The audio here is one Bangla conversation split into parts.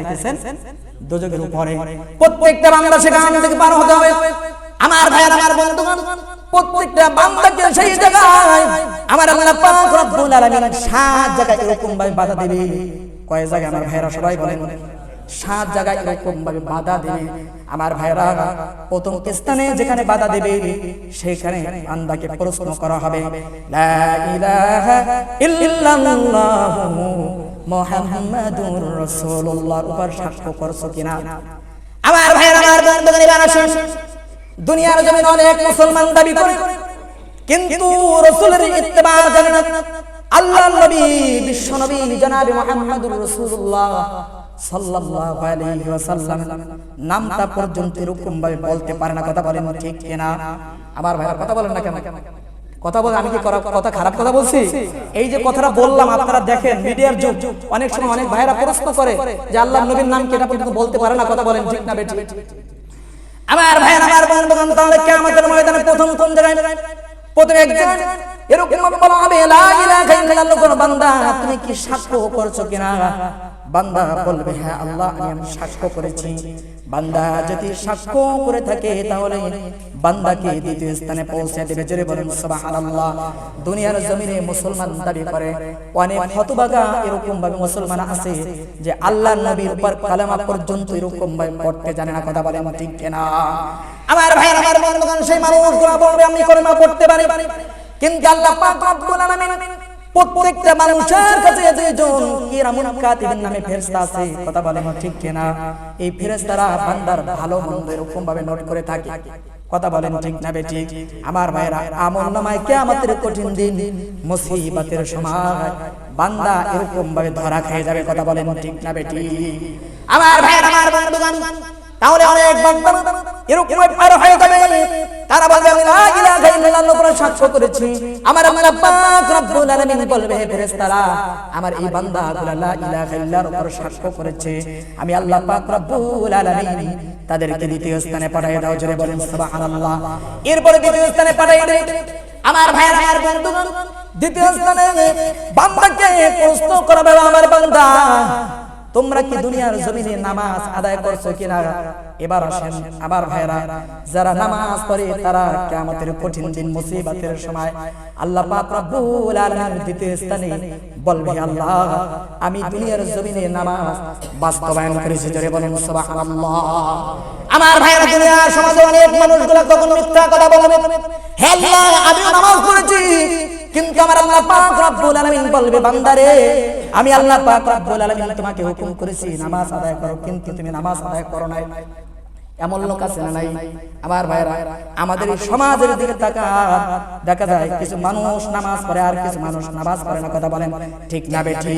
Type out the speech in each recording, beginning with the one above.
রেখেছেন উপরে। প্রত্যেকটা থেকে পার হতে হবে। আমার আমার প্রত্যেকটা বান্দাকে সেই জায়গায় আমার আল্লাহ পাক রব্বুল আলামিন সাত জায়গায় এরকম ভাবে বাধা কয় জায়গায় আমার সবাই বলেন? সাত জায়গায় এরকম ভাবে বাধা দেবে। আমার ভাইয়েরা, প্রথম স্থানে যেখানে বাধা দেবে, সেখানে বান্দাকে প্রশ্ন করা হবে। লা ইলাহা ইল্লাল্লাহু মুহাম্মাদুর রাসূলুল্লাহর উপর সাক্ষ্য করছ কিনা? আমার ভাইয়ের আমার বন্ধুগণ এবার আসুন দুনিয়ার জমিন অনেক মুসলমান দাবি করে কিন্তু রাসূলের ইত্তেবা জানে না। আল্লাহর নবী বিশ্ব নবী জনাবে মুহাম্মাদুর রাসূলুল্লাহ সাল্লাল্লাহু আলাইহি ওয়াসাল্লাম। নামটা পর্যন্ত এরকম ভাবে বলতে পারে না কথা বলেন ঠিক কিনা? আমার ভাইয়ের কথা বলেন না কেন? কথা বলে আমি কি কথা খারাপ কথা বলছি? এই যে কথাটা বললাম আপনারা দেখেন মিডিয়ার যুগ। অনেক সময় অনেক ভাইরা প্রশ্ন করে যে আল্লাহ নবীর নাম কি? এটা পর্যন্ত বলতে পারে না কথা বলেন ঠিক না বেটি আমার ভাইয়ের আমার বন্ধুগণ তাহলে কিয়ামতের ময়দানে প্রথম কোন জায়গায়? প্রথম একজন এরকম ভাবে বলা হবে লা ইলাহা ইল্লাল্লাহ কোন বান্দা তুমি কি সাক্ষ্য করছ কিনা? বান্দা বলবে হ্যাঁ আল্লাহ আমি সাক্ষ্য করেছি। বান্দা যদি সাক্ষ্য করে থাকে, তাহলে বান্দাকে দ্বিতীয় স্থানে পৌঁছে দেবে জোরে বলুন, সুবহানাল্লাহ। দুনিয়ার জমিনে মুসলমান দাবি করে। অনেক হতবাগা এরকম ভাবে মুসলমান আছে যে আল্লাহ নবীর উপর কালেমা পর্যন্ত এরকম ভাবে পড়তে জানে না, কথা বলে আমার ঠিক কিনা? আমার ভাই আমার বন্ধুগণ, সেই মানুষগুলো বলবে, আমি কলেমা পড়তে পারি। কিন্তু আল্লাহ পাক রব্বুল আলামিন প্রত্যেকটা মানুষের কাছে নামে ফেরেশতা আছে, কথা বলে ঠিক কিনা? এই ফেরেশতারা বান্দার ভালো মন্দ এরকম ভাবে নোট করে থাকে, কথা বলেন ঠিক না বেটি? আমার ভাইরা আমল নামায় কঠিন দিন, মুসিবতের সময়, বান্দা এরকম ভাবে ধরা খেয়ে যাবে, কথা বলেন ঠিক না বেটি? আমার ভাইরা আমার তাহলে অনেক বান্দা এরকম হয়ে যাবে তারা বলবে, আমি লা ইলাহা ইল্লাল্লাহ উপর সাক্ষ্য করেছি। আমার আল্লাহ পাক রব্বুল আলামিন বলবে, হে ফেরেশতারা, আমার এই বান্দাগুলো লা ইলাহা ইল্লার উপর সাক্ষ্য করেছে। আমি আল্লাহ পাক রব্বুল আলামিন তাদেরকে দ্বিতীয় স্থানে পাঠিয়ে দাও, জোরে বলেন, সুবহানাল্লাহ। এরপরে দ্বিতীয় স্থানে পাঠিয়ে দেয় আমার ভাইয়ের, আমার বন্ধুগণ দ্বিতীয় স্থানে বান্দাকে প্রশ্ন করবে আমার বান্দা তোমরা কি দুনিয়ার জমিনে নামাজ আদায় করছ কিনা? এবার আসেন আমার ভাইরা। যারা নামাজ পড়ে তারা কিয়ামতের কঠিন দিন মুসিবতের সময় আল্লাহ পাক রব্বুল আলামিন দ্বিতীয় স্থানে বলবে আল্লাহ আমি দুনিয়ার জমিনে নামাজ বাস্তবায়ন করেছি জোরে বলেন সুবহানাল্লাহ। আমার ভাইরা দুনিয়ার সমাজে অনেক মানুষগুলো কখন মিথ্যা কথা বলবে হে আল্লাহ আমি নামাজ পড়েছি। কিন্তু আমার আল্লাহ পাক রব্বুল আলামিন বলবে, বান্দারে, আমি আল্লাহ পাক রব্বুল আলামিন তোমাকে হুকুম করেছি, নামাজ আদায় করো, কিন্তু তুমি নামাজ আদায় করো নাই। এমন লোক আছে না নাই? আমার ভাইরা আমাদের সমাজের দিকে তাকা দেখা যায় কিছু মানুষ নামাজ পড়ে আর কিছু মানুষ নামাজ পড়ে না, কথা বলেন। ঠিক না বেঠি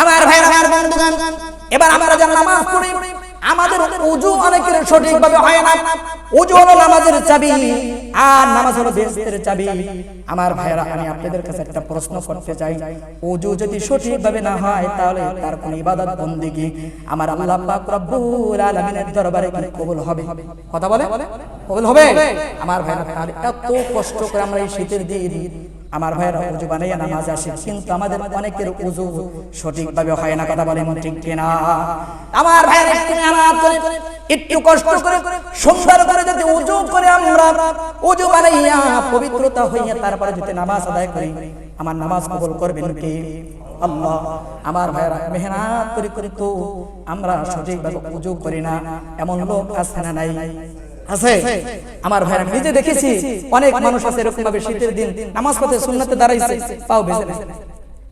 আমার ভাইরা আমার বন্ধুগণ, এবার আমরা যারা আমাদের উজু অনেকের সঠিকভাবে হয় না। উজু হলো নামাজের চাবি, আর নামাজ হলো বেহেশতের চাবি। আমার ভাইরা আমি আপনাদের কাছে একটা প্রশ্ন করতে চাই। উজু যদি সঠিকভাবে না হয়, তাহলে তার কোন ইবাদত বন্দেগী আমার আল্লাহ পাক রব্বুল আলামিনের দরবারে কি কবুল হবে? কথা বলে? কবুল হবে? আমার ভাইরা, তার এত কষ্ট করে আমরা এই শীতের দিন আমার ভাইয়েরা উজু বানাইয়া নামাজ আসে, কিন্তু আমাদের অনেকের উজু সঠিকভাবে হয় না, কথা বলেন ঠিক কিনা? আমার ভাইয়েরা করে, একটু কষ্ট করে, সুন্দর করে যদি উজু করে আমরা উজু বানাইয়া পবিত্রতা হইয়া তারপরে যদি নামাজ আদায় করি, আমার নামাজ কবুল করবেন কে? আল্লাহ, আমার ভাইয়েরা মেহনত করে করে তো আমরা সঠিকভাবে উজু করি না। এমন লোক আছে না নাই? আছে? আমার ভাইরা নিজে দেখেছি, অনেক মানুষ আছে এরকম ভাবে শীতের দিন নামাজ পড়তে সুন্নতে দাঁড়াইছে, পাও ভেজে না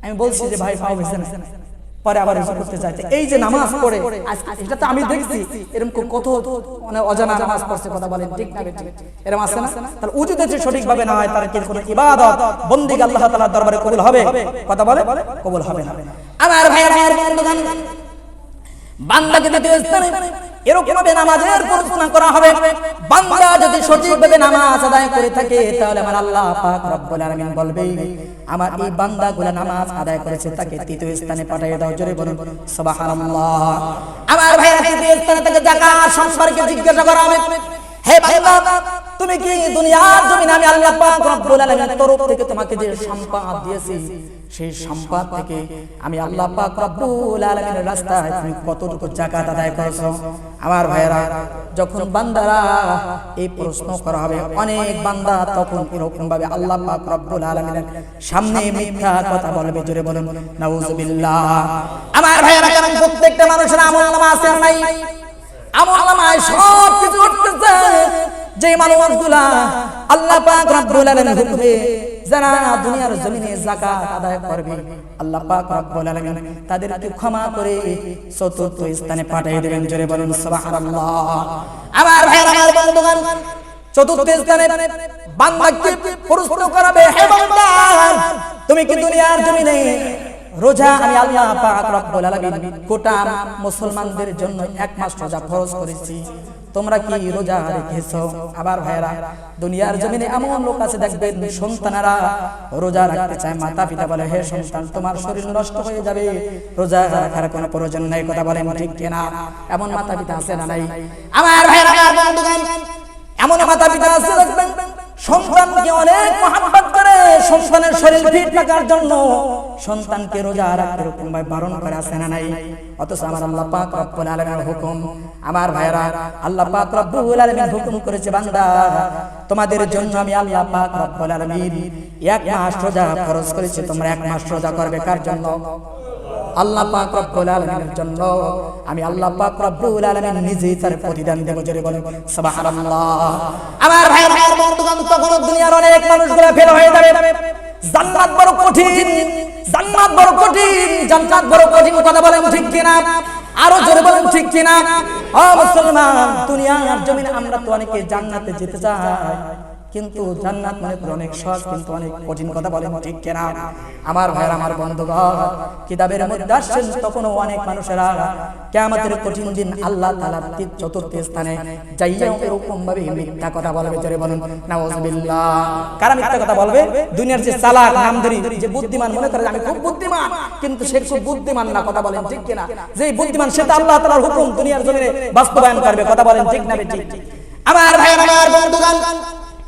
আমি বলছি যে, ভাই, পাও ভেজে না পরে আবার উজু করতে চাইছে। এই যে নামাজ পড়ে এটা তো আমি দেখছি, এরকম কত মানে অজানা নামাজ পড়ছে, কথা বলেন, ঠিক না এরকম আছে না? তাহলে উজু যদি সঠিকভাবে না হয়, তার কি কোনো ইবাদত? বন্দিগ আল্লাহ তাআলার দরবারে কবুল হবে? কথা বলে? কবুল হবে না। আমার ভাইয়ের বন্ধুগণ বান্দাকে দ্বিতীয় স্থানে এরকম ভাবে নামাজের পরিচালনা করা হবে, বান্দা যদি সঠিকভাবে নামাজ আদায় করে থাকে, তাহলে আমার আল্লাহ পাক রব্বুল আলামিন বলবে, আমার এই বান্দাগুলো নামাজ আদায় করেছে, তাকে তৃতীয় স্থানে পাঠিয়ে দাও। জোরে বলুন, সুবহানাল্লাহ। আমার ভাইরা, তৃতীয় স্থানে তাকে যাকাত সম্পর্কে জিজ্ঞাসা করা হবে। হে তুমি কি দুনিয়ার আমি আল্লাহ পাক তরফ থেকে তোমাকে যে সম্পদ দিয়েছি, সেই সম্পদ থেকে আমি আল্লাহ পাক রব্বুল আলামিনের রাস্তায় তুমি কতটুকু আদায় আমার ভাইয়েরা, যখন বান্দারা এই প্রশ্ন করা হবে, অনেক বান্দা তখন এরকম ভাবে আল্লাহ পাক রব্বুল আলামিনের সামনে মিথ্যা কথা বলবে। জোরে বলুন, নাউজুবিল্লাহ। আমার ভাইয়েরা কারণ প্রত্যেকটা মানুষের আমল নামা আছে না নাই আমল নামায় সব কিছু উঠতেছে যে মানুষগুলা আল্লাহ পাক রব্বুল আলামিনের হুকুমে যারা দুনিয়ার জমিনে যাকাত আদায় করবে, আল্লাহ পাক রব্বুল আলামিন তাদেরকে ক্ষমা করে চতুর্থ স্থানে পাঠিয়ে দেবেন। জোরে বলুন, সুবহানাল্লাহ। আমার ভাইয়ের, আমার বন্ধুগণ, চতুর্থ স্থানে বান্দাকে প্রশ্ন করাবে হে বান্দা। তুমি কি দুনিয়ার জমিনে রোজা আমি আল্লাহ পাক রব্বুল আলামিন গোটা মুসলমানদের জন্য এক মাস রোজা ফরজ করেছি। তোমরা কি রোজা রেখেছো? আবার ভাইরা দুনিয়ার জমিনে এমন লোক আছে, দেখবেন সন্তানেরা রোজা রাখতে চায় মাতা পিতা বলে, হে সন্তান, তোমার শরীর নষ্ট হয়ে যাবে। রোজা রাখার কোনো প্রয়োজন নাই। কথা বলেন ঠিক কিনা? এমন মাতা পিতা আছে না নাই? আমার ভাইরা বন্ধুগণ, এমন মাতা পিতা আছে, দেখবেন, সন্তানকে অনেক করে সন্তানের শরীর ফিট রাখার জন্য সন্তানকে রোজা রাখতে এরকম ভাই বারণ করে আসে না নাই? অথচ আমার আল্লাহ পাক রব্বুল আলামিনের হুকুম। আমার ভাইরা আল্লাহ পাক রব্বুল আলামিন হুকুম করেছে, বান্দা, তোমাদের জন্য আমি আল্লাহ পাক রব্বুল আলামিন এক মাস রোজা ফরজ করেছি, তোমরা এক মাস রোজা করবে, কার জন্য? আল্লাহ পাক রব্বুল আলামিনের জন্য আমি আল্লাহ পাক রব্বুল আলামিন নিজেই তার প্রতিদান দেব, জোরে বলেন, সুবহানাল্লাহ। আমার ভাই ভাইয়ের বন্ধুগণ তখন দুনিয়ার অনেক মানুষগুলো ফেল হয়ে যাবে। জান্নাত বড় কঠিন, জান্নাত বড় কঠিন, জান্নাত বড় কঠিন কথা বলেন ঠিক কিনা? আরও জোরে বলেন ঠিক কিনা? ও মুসলমান, দুনিয়ার জমিনে আমরা তো অনেকে জান্নাতে যেতে চাই। কিন্তু জান্নাত মনে অনেক সহজ, কিন্তু অনেক কঠিন কথা বলেন ঠিক কেনা আমার ভাইয়ের, আমার বন্ধুগণ, কিতাবের মধ্যে আসছেন তখনও অনেক মানুষেরা। কেয়ামতের কঠিন দিন আল্লাহ তাআলার তীর চতুর্থ স্থানে যাইয়া এরকম ভাবে মিথ্যা কথা বলবে জোরে বলুন, নাউজুবিল্লাহ। কারা মিথ্যা কথা বলবে? দুনিয়ার যে চালাক, নামধারী, যে বুদ্ধিমান, মনে করে আমি খুব বুদ্ধিমান, কিন্তু সে খুব বুদ্ধিমান না, কথা বলেন ঠিক কিনা? যে বুদ্ধিমান, সে তো আল্লাহ তাআলার হুকুম দুনিয়ার জমিনে বাস্তবায়ন করবে, কথা বলেন ঠিক না ঠিক? আমার ভাই আমার বন্ধুগণ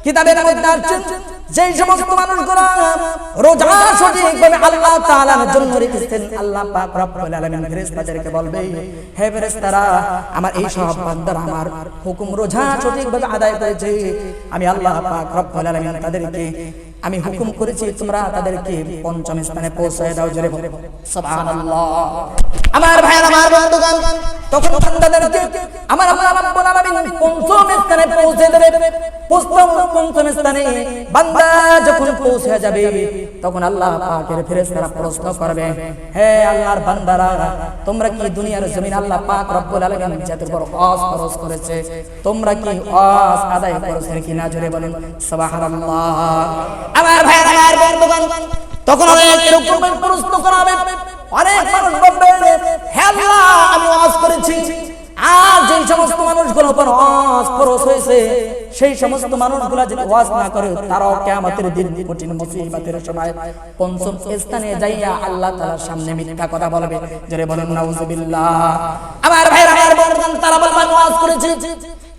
কিতাবের মধ্যে আছে যেই সমস্ত মানুষগুলো রোজা সঠিকভাবে আল্লাহ তাআলার জন্য রেখেছেন, আল্লাহ পাক রব্বুল আলামিন ফেরেশতাদেরকে বলবে, হে ফেরেশতারা, আমার এই সব বান্দারা আমার হুকুম রোজা সঠিকভাবে আদায় করেছে, আমি আল্লাহ পাক রব্বুল আলামিন তাদেরকে আমি হুকুম করেছি তোমরা তাদেরকে পঞ্চম স্থানে পৌঁছায় দাও জোরে বলে। সুবহানাল্লাহ। আমার ভাই আমার বন্ধুগণ তখন বান্দাদেরকে আমার আল্লাহ রাব্বুল আলামিন পঞ্চম স্থানে পৌঁছে দেবে। পঞ্চম পঞ্চম স্থানে বান্দা যখন পৌঁছে যাবে তখন আল্লাহ পাকের ফেরেশতারা প্রশ্ন করবে হে আল্লাহর বান্দারা তোমরা কি দুনিয়ার জমিন আল্লাহ পাক রব্বুল আলামিন যাদের বড় ওয়াজ ফরজ করেছে তোমরা কি ওয়াজ আদায় করেছেন কিনা জোরে বলেন। সুবহানাল্লাহ। আমার ভাই আমার বন্ধুগণ তখন অনেক এরকম প্রশ্ন করা হবে অনেক মানুষ বলবে হে আল্লাহ আমি ওয়াজ করেছি। আর যে সমস্ত মানুষগুলো উপর ওয়াজ ফরজ হয়েছে সেই সমস্ত মানুষগুলো যদি ওয়াজ না করে তারাও কিয়ামতের দিন কঠিন মুসিবতের সময় পঞ্চম স্থানে যাইয়া আল্লাহ তাআলার সামনে মিথ্যা কথা বলবে। জোরে বলেন নাউজুবিল্লাহ। আমার ভাইরা আমার বন্ধুগণ তারা বলবে ওয়াজ করেছি।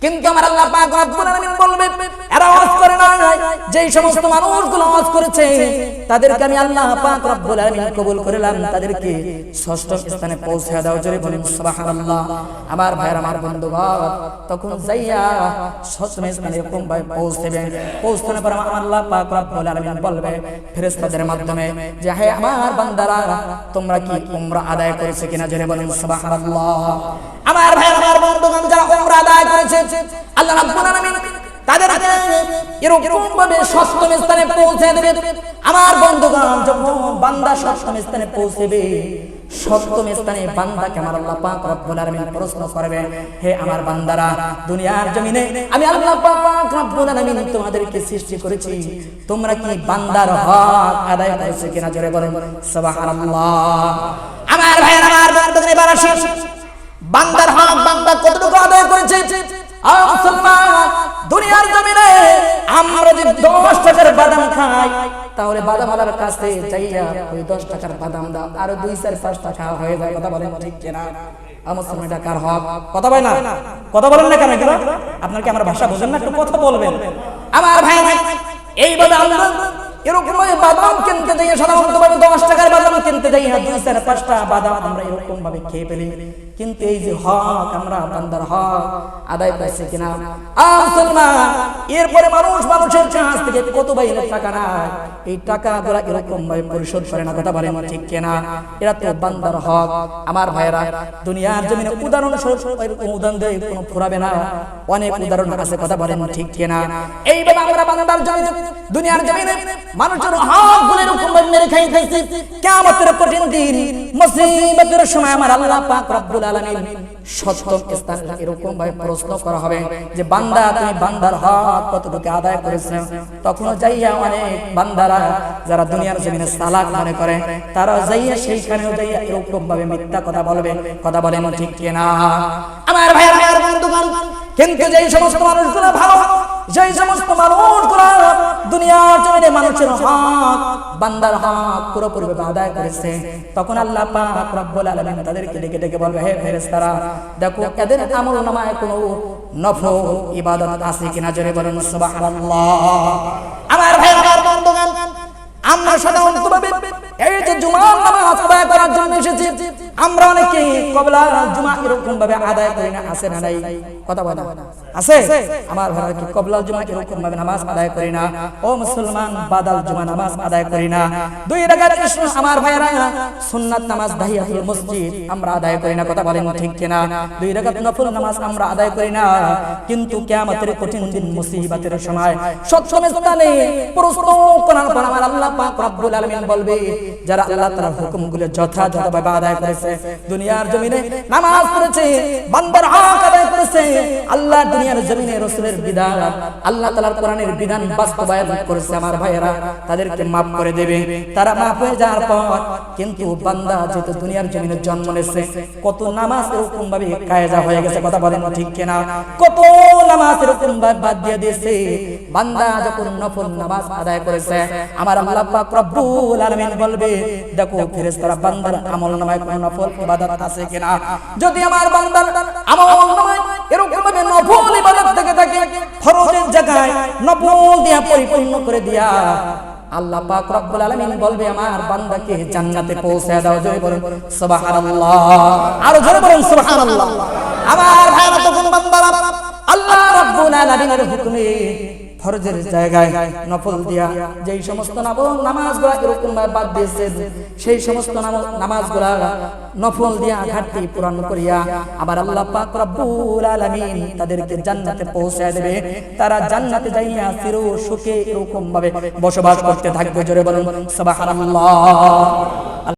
কিন্তু আমার আল্লাহ পাক রব্বুল আলামিন বলবে, এরা ওয়াজ করে না যেই সমস্ত মানুষগুলো ওয়াজ করেছে, তাদেরকে আমি আল্লাহ পাক রব্বুল আলামিন কবুল করলাম। তাদেরকে ষষ্ঠ স্থানে পৌঁছে দাও, জোরে বলুন, সুবহানাল্লাহ। আমার ভাইয়ের, আমার বন্ধুগণ, তখন যাইয়া ষষ্ঠ স্থানে এরকম ভাবে পৌঁছবেন পৌঁছানোর পর আমার আল্লাহ পাক রব্বুল আলামিন বলবে ফেরেশতাদের মাধ্যমে যে, হে আমার বান্দারা, তোমরা কি উমরা আদায় করেছে কিনা? জোরে বলুন, সুবহানাল্লাহ। আমার ভাই আমার বন্ধুগণ, যারা উমরা আদায় করেছে আল্লাহ রাব্বুল আলামিন তাদেরকে এরকম ভাবে সপ্তম স্থানে পৌঁছে দেবে। আমার বন্ধুগণ, যখন বান্দা সপ্তম স্থানে পৌঁছেবে, সপ্তম স্থানে বান্দাকে আমার আল্লাহ পাক রব্বুল আলামিন প্রশ্ন করবে হে আমার বান্দারা, দুনিয়ার জমিনে আমি আল্লাহ পাক রব্বুল আলামিন তোমাদেরকে সৃষ্টি করেছি। তোমরা কি বান্দার হক আদায় করেছ কিনা জোরে বলেন। সুবহানাল্লাহ। আমার ভাইয়ের, আমার বন্ধুগণ বান্দার হক বান্দা কতটুকু আদায় করেছে? দুনিয়ার জমিনে আমরা যদি দশ টাকার বাদাম খাই, তাহলে বাদাম আলার কাছে ওই দশ টাকার বাদাম দাও। আরও দুই, চার, পাঁচ টাকা হয়ে যায়, কথা বলেন ঠিক কিনা? আমার হক? কথা বলে না? কথা বলেন না কেন আমার ভাষা বোঝেন না? একটু কথা বলবেন। আমার ভাই এইভাবে আল্লাহ এরকম বাদাম কিনতে যাই সাধারণত দশ বাদাম কিনতে যাই দুই, চার পাঁচটা বাদাম আমরা এরকম ভাবে খেয়ে ফেলি। কিন্তু এই যে হক, আমরা বান্দার হক আদায় করছি কিনা? আ, মুসলমান, এরপরে মানুষ মানুষের কাছ থেকে কত বাইরের টাকা না এই টাকা গুলা এরকম ভাবে পরিশোধ করে না, কথা বলেন ঠিক কিনা? এরা তো বান্দার হক। আমার ভাইরা দুনিয়ার জমিনে উদাহরণ এরকম উদাহরণ দিয়ে কোনো ফুরাবে না। অনেক উদাহরণ আছে, কথা বলেন ঠিক কিনা? এইভাবে আমরা বান্দার জমিনে, দুনিয়ার জমিনে মানুষের হকগুলো এরকম মেরে খাই খাইছি কিয়ামতের কঠিন দিন, মুসিবতের সময় আমার আল্লাহ পাক রব্বুল আলামিন সপ্তম স্থান যারা দুনিয়ার জমিনে সালাক মনে করে তারা যাইয়া সেইখানেও যাইয়া এরকম ভাবে মিথ্যা কথা বলবে। কথা বলেন ঠিক কিনা? আমার কিন্তু যেই সমস্ত মানুষগুলো ভালো যেই সমস্ত মানুষগুলো দুনিয়ার জমিনে মানুষের হক বান্দার হক পুরোপুরি আদায় করেছে, তখন আল্লাহ পাক রব্বুল আলামিন তাদেরকে ডেকে ডেকে বলবে, হে ফেরেশতারা, দেখো এদের আমল নামায় কোনো নফল ইবাদত আছে কিনা? জোরে বলেন, সুবহানাল্লাহ। আমার ভাই আমার বন্ধুগণ, আমরা সাধারণতভাবে এই যে জুমার নামাজ আদায় করার জন্য এসেছি আমরা অনেকে কবলা জুমা এরকম ভাবে আদায় করি না, আছে না নাই? কথা বলে আছে? আমার ভাইরা কি কবলা জুমা এরকম ভাবে নামাজ আদায় করি না? ও মুসলমান, বাদাল জুমা নামাজ আদায় করি না। দুই রাকাত আমার ভাইরা সুন্নাত নামাজ দাহিয়াতুল মসজিদ আমরা আদায় করি না, কথা বলেন ঠিক কিনা? দুই রাকাত নফল নামাজ আমরা আদায় করি না। কিন্তু কিয়ামতের কঠিন দিন মুসিবতের সময় সপ্তম স্থানে প্রশ্ন করার পর আমার আল্লাহ পাক রব্বুল আলামিন বলবে, যারা আল্লাহ তাআলার হুকুমগুলো যথাযথভাবে আদায় করেছে দুনিয়ার জমিনে নামাজ পড়েছে, বান্দার হক আদায় করেছে আল্লাহ দুনিয়ার জমিনে রাসূলের বিধান, আল্লাহ তাআলার কোরআনের বিধান বাস্তবায়ন করেছে আমার ভাইয়েরা। তাদেরকে maaf করে দেবে। তারা maaf হয়ে যাওয়ার পর কিন্তু বান্দা যেহেতু দুনিয়ার জমিনে জন্ম নিয়েছে, কত নামাজ এরকম ভাবে কায়জা হয়ে গেছে, কথা বলেন ঠিক কিনা? কত নামাজ এরকম বাদ দিয়ে দিয়েছে। বান্দা যখন নফল নামাজ আদায় করেছে, আমার আল্লাহ পাক রব্বুল আলামিন বলবে, দেখো ফেরেশতারা বান্দার আমল নামায় কোন নফল ইবাদত আছে কিনা? যদি আমার বান্দার আমল নামায় এরকম ভাবে নফল ইবাদত থেকে থাকে, ফরজের জায়গায় নফল দিয়া পরিপূর্ণ করে দিয়া আল্লাহ পাক রব্বুল আলামিন বলবে, আমার বান্দাকে জান্নাতে পৌঁছে দাও। জয় বলুন, সুবহানাল্লাহ। আর জোরে বলুন, সুবহানাল্লাহ। আমার ভাইরা তখন বান্দারা আল্লাহ রাব্বুল আলামিনের হুকুমে ফরজের জায়গায় নফল দিয়া যেই সমস্ত নামাজগুলা এরকম বাদ দিয়েছে, সেই সমস্ত নাম- নামাজগুলা নফল দিয়া ঘাটতি পূরণ করিয়া আবার আল্লাহ পাক রব্বুল আলামিন তাদেরকে জান্নাতে পৌঁছায় দেবে। তারা জান্নাতে যাইয়া চির সুখে এরকম ভাবে বসবাস করতে থাকবে। জোরে বলুন, সুবহানাল্লাহ।